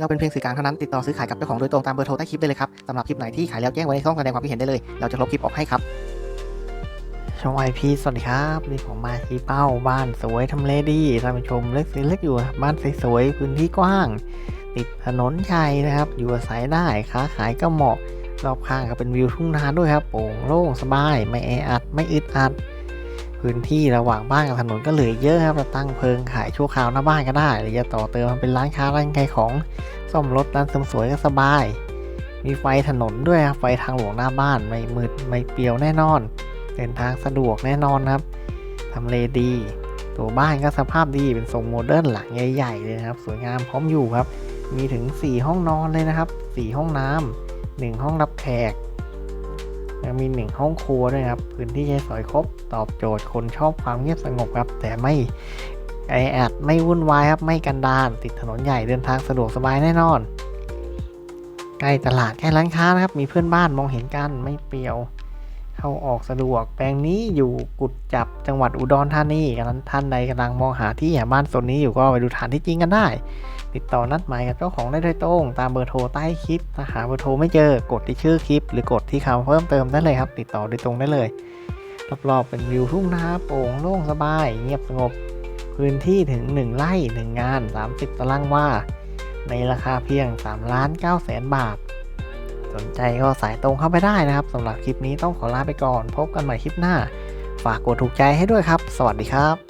เราเป็นเพียงสื่อกลางเท่านั้นติดต่อซื้อขายกับเจ้าของโดยตรงตามเบอร์โทรใต้คลิปได้เลยครับสำหรับคลิปไหนที่ขายแล้วแจ้งไว้ในช่องแสดงความคิดเห็นได้เลย เราจะลบคลิปออกให้ครับช่องไอพีสวัสดีครับนี่ผมมาที่เป้าบ้านสวยทำเลดีท่านผู้ชมเล็กสิเล็กอยู่บ้านสวยๆพื้นที่กว้าง ติดถนนชัยนะครับ อยู่อาศัยได้ค้าขายก็เหมาะรอบข้างก็เป็นวิวทุ่งนาด้วยครับโปร่งโล่งสบาย ไม่แออัดไม่อึดอัด พื้นที่ระหว่างบ้านกับถนนก็เหลือเยอะครับเราตั้งเพิงขายชั่วคราวหน้าบ้านก็ได้หรือจะต่อเติมมันเป็นร้านค้าร้านขายของซ่อมรถร้านเสริมสวยก็สบาย มีไฟถนนด้วยครับไฟทางหลวงหน้าบ้านไม่มืดไม่เปียวแน่นอน เดินทางสะดวกแน่นอนครับทำเลดี ตัวบ้านก็สภาพดีเป็นทรงโมเดิร์นหลังใหญ่ๆเลยนะครับ สวยงามพร้อมอยู่ครับ มีถึง 4 ห้องนอนเลยนะครับ 4 ห้องน้ำหนึ่งห้องรับแขก ยังมี1ห้องครัวด้วยครับพื้นที่ใช้สอยครบตอบโจทย์คนชอบความเงียบสงบครับ แต่ไม่ไอแอดไม่วุ่นวายครับไม่กันดานติดถนนใหญ่เดินทางสะดวกสบายแน่นอนใกล้ตลาดใกล้ร้านค้านะครับ มีเพื่อนบ้านมองเห็นกันไม่เปรียว เข้าออกสะดวก แปลงนี้อยู่กุดจับจังหวัดอุดรธานีกันท่านใดกำลังมองหาที่หาบ้านโซนนี้อยู่ก็ไปดูฐานที่จริงกันได้ ติดต่อนัดหมายกับเจ้าของได้โดยตรง ตามเบอร์โทรใต้คลิปถ้าหาเบอร์โทรไม่เจอกดที่ชื่อคลิป หรือกดที่คำเพิ่มเติมได้เลยครับ ติดต่อโดยตรงได้เลยรอบๆเป็นวิวทุ่งนาโปร่งโล่งสบาย เงียบสงบ พื้นที่ถึง 1 ไร่ 1 งาน 30 ตารางวาในราคาเพียง 3 ล้าน9แสนบาท สนใจก็สายตรงเข้าไปได้นะครับสำหรับคลิปนี้ต้องขอลาไปก่อน พบกันใหม่คลิปหน้า ฝากกดถูกใจให้ด้วยครับ สวัสดีครับ